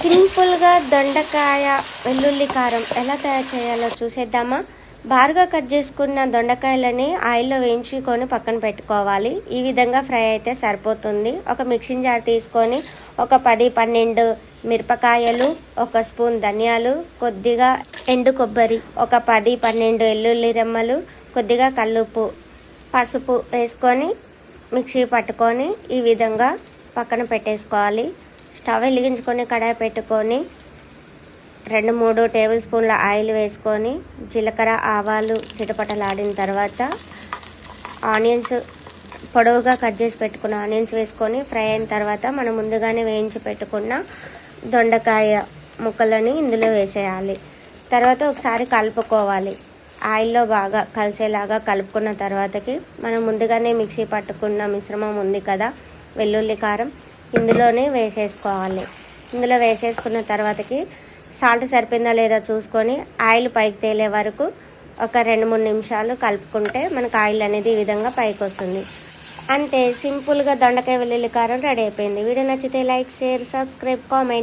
సింపుల్గా దొండకాయ వెల్లుల్లి కారం ఎలా తయారు చేయాలో చూసేద్దామా? బారుగా కట్ చేసుకున్న దొండకాయలని ఆయిల్లో వేయించుకొని పక్కన పెట్టుకోవాలి. ఈ విధంగా ఫ్రై అయితే సరిపోతుంది. ఒక మిక్సింగ్ జార్ తీసుకొని ఒక పది పన్నెండు మిరపకాయలు ఒక స్పూన్ ధనియాలు కొద్దిగా ఎండు కొబ్బరి ఒక పది పన్నెండు వెల్లుల్లి రెమ్మలు కొద్దిగా కల్లుపు పసుపు వేసుకొని మిక్సీ పట్టుకొని ఈ విధంగా పక్కన పెట్టేసుకోవాలి. స్టవ్ వెలిగించుకొని కడాయి పెట్టుకొని రెండు మూడు టేబుల్ స్పూన్ల ఆయిల్ వేసుకొని జీలకర్ర ఆవాలు చిటపటలాడిన తర్వాత ఆనియన్స్ పొడవుగా కట్ చేసి పెట్టుకున్న ఆనియన్స్ వేసుకొని ఫ్రై అయిన తర్వాత మనం ముందుగానే వేయించి పెట్టుకున్న దొండకాయ ముక్కలని ఇందులో వేసేయాలి. తర్వాత ఒకసారి కలుపుకోవాలి. ఆయిల్లో బాగా కలిసేలాగా కలుపుకున్న తర్వాతకి మనం ముందుగానే మిక్సీ పట్టుకున్న మిశ్రమం ఉంది కదా వెల్లుల్లి కారం ఇందులోనే వేసేసుకోవాలి. ఇందులో వేసేసుకున్న తర్వాతకి సాల్ట్ సరిపోయిందా లేదా చూసుకొని ఆయిల్ పైకి తేలే వరకు ఒక రెండు మూడు నిమిషాలు కలుపుకుంటే మనకు ఆయిల్ అనేది ఈ విధంగా పైకి వస్తుంది. అంతే సింపుల్గా దొండకాయ వెల్లుల్లి కారం రెడీ అయిపోయింది. వీడియో నచ్చితే లైక్ షేర్ సబ్స్క్రైబ్ కామెంట్.